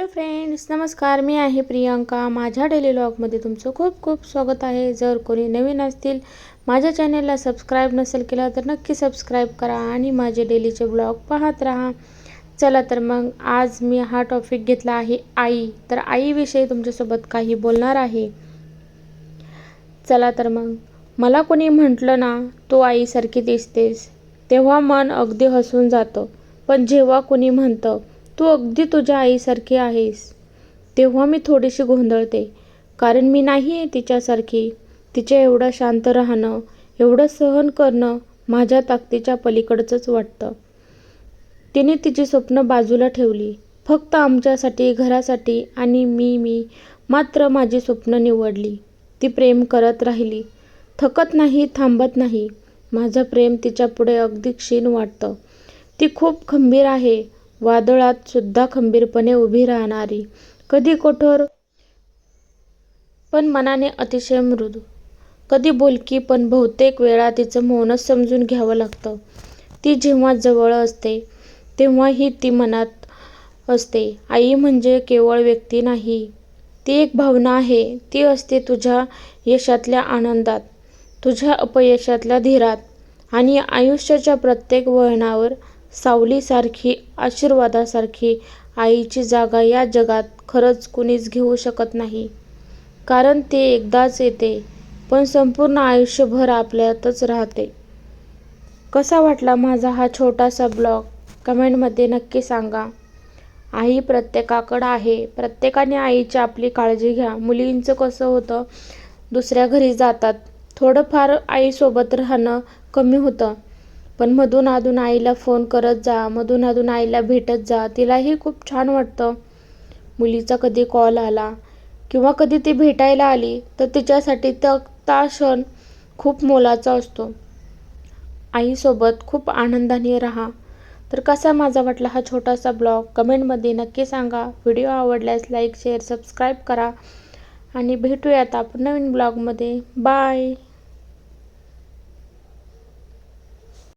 Hello friends नमस्कार. मी आहे प्रियांका. माझ्या डेली लॉगमध्ये तुमचं खूप खूप स्वागत आहे. जर कोणी नवीन असतील माझ्या चॅनलला सबस्क्राईब नसेल केला तर नक्की सबस्क्राईब करा आणि माझे डेलीचे ब्लॉग पाहत राहा. चला तर मग आज मी हा टॉपिक घेतला आहे आई. तर आईविषयी तुमच्यासोबत काही बोलणार आहे. चला तर मग. मला कोणी म्हटलं ना तू आईसारखी दिसतेस. तेव्हा मन अगदी हसून जातं. पण जेव्हा कोणी म्हणतं तू अगदी तुझ्या आईसारखी आहेस. तेव्हा मी थोडीशी गोंधळते. कारण मी नाही आहे तिच्यासारखी. तिच्या एवढं शांत राहणं एवढं सहन करणं माझ्या ताकदीच्या पलीकडचंच वाटतं. तिने तिची स्वप्न बाजूला ठेवली. फक्त आमच्यासाठी घरासाठी आणि मी मी मात्र माझी स्वप्न निवडली. ती प्रेम करत राहिली. थकत नाही थांबत नाही. माझं प्रेम तिच्यापुढे अगदी क्षीण वाटतं. ती खूप खंबीर आहे. वादळात सुद्धा खंबीरपणे उभी राहणारी. कधी कठोर पण मनाने अतिशय मृदू. कधी बोलकी पण बहुतेक वेळा तिचं मौनच समजून घ्यावं लागतं. ती जेव्हा जवळ असते तेव्हाही ती मनात असते. आई म्हणजे केवळ व्यक्ती नाही. ती एक भावना आहे. ती असते तुझ्या यशातल्या आनंदात तुझ्या अपयशातल्या धीरात आणि आयुष्याच्या प्रत्येक वळणावर सावलीसारखी आशीर्वादासारखी आईची जागा या जगात खरंच कुणीच घेऊ शकत नाही. कारण ती एकदाच येते पण संपूर्ण आयुष्यभर आपल्यातच राहते. कसा वाटला माझा हा छोटासा ब्लॉग? कमेंटमध्ये नक्की सांगा. आई प्रत्येकाकडं आहे. प्रत्येकाने आईची आपली काळजी घ्या. मुलींचं कसं होतं? दुसऱ्या घरी जातात. थोडंफार आईसोबत राहणं कमी होतं. पण मधून अधून आईला फोन करत जा मधून अधून आईला भेटत जा तिलाही खूप छान वाटतं. मुलीचा कधी कॉल आला किंवा कधी ती भेटायला आली तर तिच्यासाठी त्या ता क्षण खूप मोलाचा असतो. आईसोबत खूप आनंदाने राहा. तर कसा माझा वाटला हा छोटासा ब्लॉग? कमेंटमध्ये नक्की सांगा. व्हिडिओ आवडल्यास लाईक शेअर सबस्क्राईब करा. आणि भेटूयात आपण नवीन ब्लॉगमध्ये. बाय